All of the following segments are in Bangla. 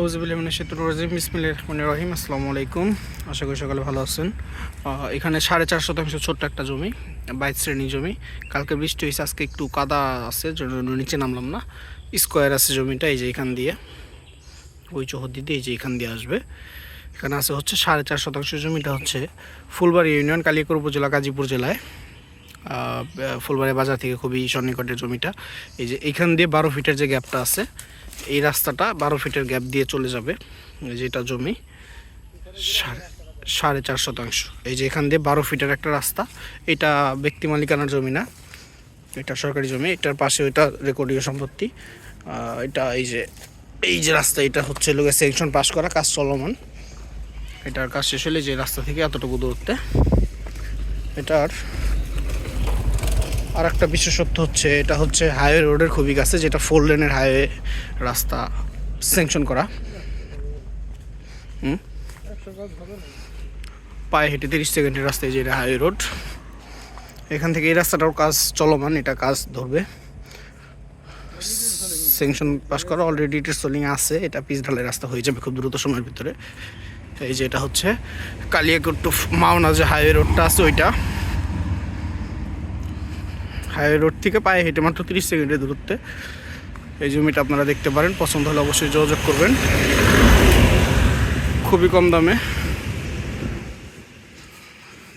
হৌজবিল্লামিন সেতুর রাজিম। ইসমিল রহমান রহিম। আসসালামু আলাইকুম। আশা করি সকালে ভালো আছেন। এখানে সাড়ে চার শতাংশ ছোট্ট একটা জমি, বাইশ শ্রেণি জমি। কালকে বৃষ্টি হয়েছে, আজকে একটু কাদা আছে নিচে নামলাম না। স্কোয়ার আছে জমিটা, এই যে এখান দিয়ে। ওই চৌহদ্দি দিয়ে এই যে এখান দিয়ে আসবে। এখানে আছে হচ্ছে সাড়ে চার শতাংশ জমিটা হচ্ছে ফুলবাড়ি ইউনিয়ন, কালিয়াকর উপজেলা, গাজীপুর জেলায়। ফুলবাড়ি বাজার থেকে খুবই সন্নিকটের জমিটা। এই যে এইখান দিয়ে বারো ফিটের যে গ্যাপটা আছে এই রাস্তাটা বারো ফিটের গ্যাপ দিয়ে চলে যাবে যেটা জমি, সাড়ে সাড়ে চার শতাংশ। এই যে এখান দিয়ে বারো ফিটের একটা রাস্তা, এটা ব্যক্তি মালিকানার জমি না, এটা সরকারি জমি, এটার পাশে ওইটা রেকর্ডীয় সম্পত্তি। এটা এই যে এই যে রাস্তা, এটা হচ্ছে লোকের সেকশন পাস করা, কাজ চলমান। এটার কাজ শেষ হলে যে রাস্তা থেকে এতটুকু দূরত্বে, এটার আর একটা বিশেষত্ব হচ্ছে, এটা হচ্ছে হাইওয়ে রোডের খুবই কাছে, যেটা ফোর লেনের হাইওয়ে রাস্তা স্যাংশন করা। পায়ে হেঁটে তিরিশ সেকেন্ডের রাস্তায় যেটা হাইওয়ে রোড এখান থেকে এই রাস্তাটাও কাজ চলমান, এটা কাজ ধরবে। স্যাংশন পাস করা অলরেডি এটা সোলিং আছে, এটা পিচ ঢালাই রাস্তা হয়ে যাবে খুব দ্রুত সময়ের ভিতরে। এই যে এটা হচ্ছে কালিয়াকোট টু মাওনা যে হাইওয়ে রোডটা আছে ওইটা। হাইওয়ে রোড থেকে পায়ে হেঁটে মাত্র তিরিশ সেকেন্ডের দূরত্বে এই জমিটা আপনারা দেখতে পারেন, পছন্দ হলে অবশ্যই যোগাযোগ করবেন। খুবই কম দামে,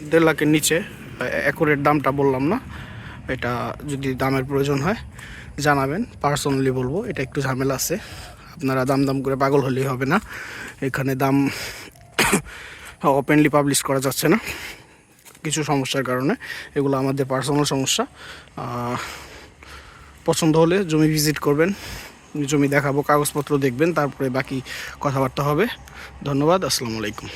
দেড় লাখের নিচে একরের দামটা বললাম না, এটা যদি দামের প্রয়োজন হয় জানাবেন, পার্সোনালি বলব, এটা একটু ঝামেলা আছে। আপনারা দাম দাম করে পাগল হলেই হবে না, এখানে দাম ওপেনলি পাবলিশ করা যাচ্ছে না। কিছু সমস্যার কারণে, এগুলো আমাদের পার্সোনাল সমস্যা। পছন্দ হলে জমি ভিজিট করবেন, জমি দেখাবো, কাগজপত্র দেখবেন, তারপরে বাকি কথাবার্তা হবে। ধন্যবাদ, আসসালামু আলাইকুম।